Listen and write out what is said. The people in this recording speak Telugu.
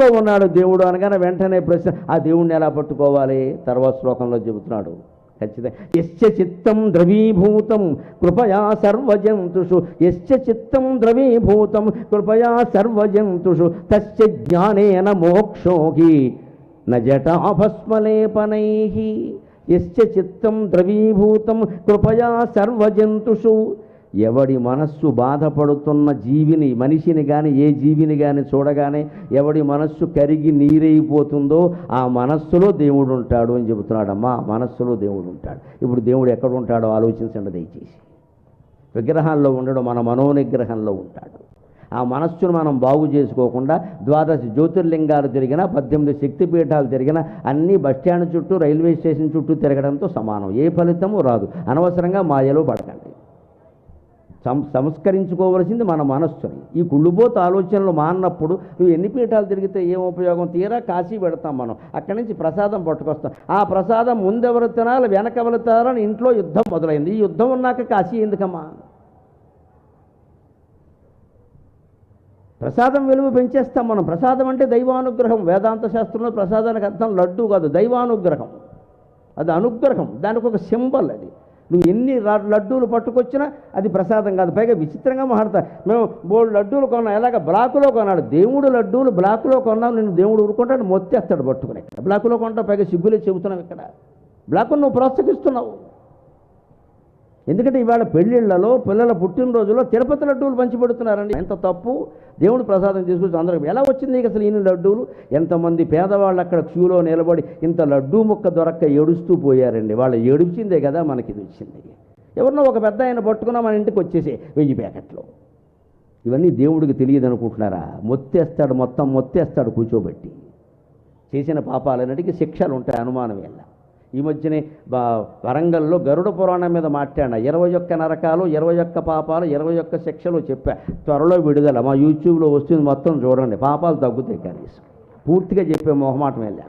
లో ఉన్నాడు దేవుడు అనగానే వెంటనే ప్రశ్న ఆ దేవుణ్ణి ఎలా పట్టుకోవాలి? తర్వాత శ్లోకంలో చెబుతున్నాడు. ఖచ్చితంగా ఎస్య చిత్తం ద్రవీభూతం కృపయా సర్వజంతుషు ఎస్య చిత్తం ద్రవీభూతం కృపయా సర్వజంతుషు తస్య జ్ఞానేన మోక్షోహి నజటాభస్మలేపనై ఎస్య చిత్తం ద్రవీభూతం కృపయా సర్వజంతుషు ఎవడి మనస్సు బాధపడుతున్న జీవిని మనిషిని కానీ ఏ జీవిని కానీ చూడగానే ఎవడి మనస్సు కరిగి నీరైపోతుందో ఆ మనస్సులో దేవుడు ఉంటాడు అని చెబుతున్నాడమ్మా. మనస్సులో దేవుడు ఉంటాడు ఇప్పుడు దేవుడు ఎక్కడ ఉంటాడో ఆలోచించండి దయచేసి. విగ్రహాల్లో ఉండడం మన మనోనిగ్రహంలో ఉంటాడు. ఆ మనస్సును మనం బాగు చేసుకోకుండా ద్వాదశ జ్యోతిర్లింగాలు తిరిగినా పద్దెనిమిది శక్తిపీఠాలు తిరిగినా అన్ని బస్టాండ్ చుట్టూ రైల్వే స్టేషన్ చుట్టూ తిరగడంతో సమానం. ఏ ఫలితము రాదు. అనవసరంగా మాయలో పడకండి. సం సంస్కరించుకోవలసింది మన మనస్సుని. ఈ కుళ్ళుబోత ఆలోచనలు మానప్పుడు నువ్వు ఎన్ని పీఠాలు తిరిగితే ఏం ఉపయోగం? తీరా కాశీ పెడతాం మనం. అక్కడి నుంచి ప్రసాదం పట్టుకొస్తాం. ఆ ప్రసాదం ముందెవరు తినాలి వెనకవరు తినాలని ఇంట్లో యుద్ధం మొదలైంది. ఈ యుద్ధం ఉన్నాక కాశీ ఎందుకమ్మా? ప్రసాదం విలువ పెంచేస్తాం మనం. ప్రసాదం అంటే దైవానుగ్రహం. వేదాంత శాస్త్రంలో ప్రసాదానికి అర్థం లడ్డు కాదు దైవానుగ్రహం. అది అనుగ్రహం. దానికి ఒక సింబల్ అది. నువ్వు ఎన్ని లడ్డూలు పట్టుకొచ్చినా అది ప్రసాదం కాదు. పైగా విచిత్రంగా మాట్లాడతా. మేము బోల్డ్ లడ్డూలు కొన్నాం. ఎలాగ? బ్లాకులో కొన్నాడు. దేవుడు లడ్డూలు బ్లాకులో కొన్నాం నేను దేవుడు ఊరుకుంటాడు. మొత్తేస్తాడు పట్టుకుని. బ్లాకులో కొంటా పైగా సిగ్గులే చెబుతున్నావు ఇక్కడ. బ్లాకును నువ్వు ప్రోత్సహిస్తున్నావు. ఎందుకంటే ఇవాళ పెళ్ళిళ్ళలో పిల్లల పుట్టినరోజులో తిరుపతి లడ్డూలు పంచిపెడుతున్నారండి. ఎంత తప్పు? దేవుడు ప్రసాదం తీసుకొచ్చి అందరికి ఎలా వచ్చింది నీకు అసలు ఈయన లడ్డూలు? ఎంతమంది పేదవాళ్ళు అక్కడ క్యూలో నిలబడి ఇంత లడ్డూ ముక్క దొరక్క ఏడుస్తూ పోయారండి. వాళ్ళు ఏడిచిందే కదా మనకి ఇది వచ్చింది. ఎవరినో ఒక పెద్ద ఆయన పట్టుకున్నా మన ఇంటికి వచ్చేసి వెయ్యి ప్యాకెట్లు. ఇవన్నీ దేవుడికి తెలియదు అనుకుంటున్నారా? మొత్తేస్తాడు మొత్తం మొత్తేస్తాడు కూర్చోబెట్టి. చేసిన పాపాలన్నిటికీ శిక్షలు ఉంటాయి అనుమానం ఎలా ఈ మధ్యనే వరంగల్లో గరుడ పురాణం మీద మాట్లాడిన. ఇరవై ఒక్క నరకాలు ఇరవై ఒక్క పాపాలు ఇరవై ఒక్క శిక్షలు చెప్పా. త్వరలో విడుదల. మా యూట్యూబ్లో వస్తుంది మొత్తం చూడండి. పాపాలు తగ్గుతాయి కనీసం. పూర్తిగా చెప్పే మొహమాటం వెళ్ళా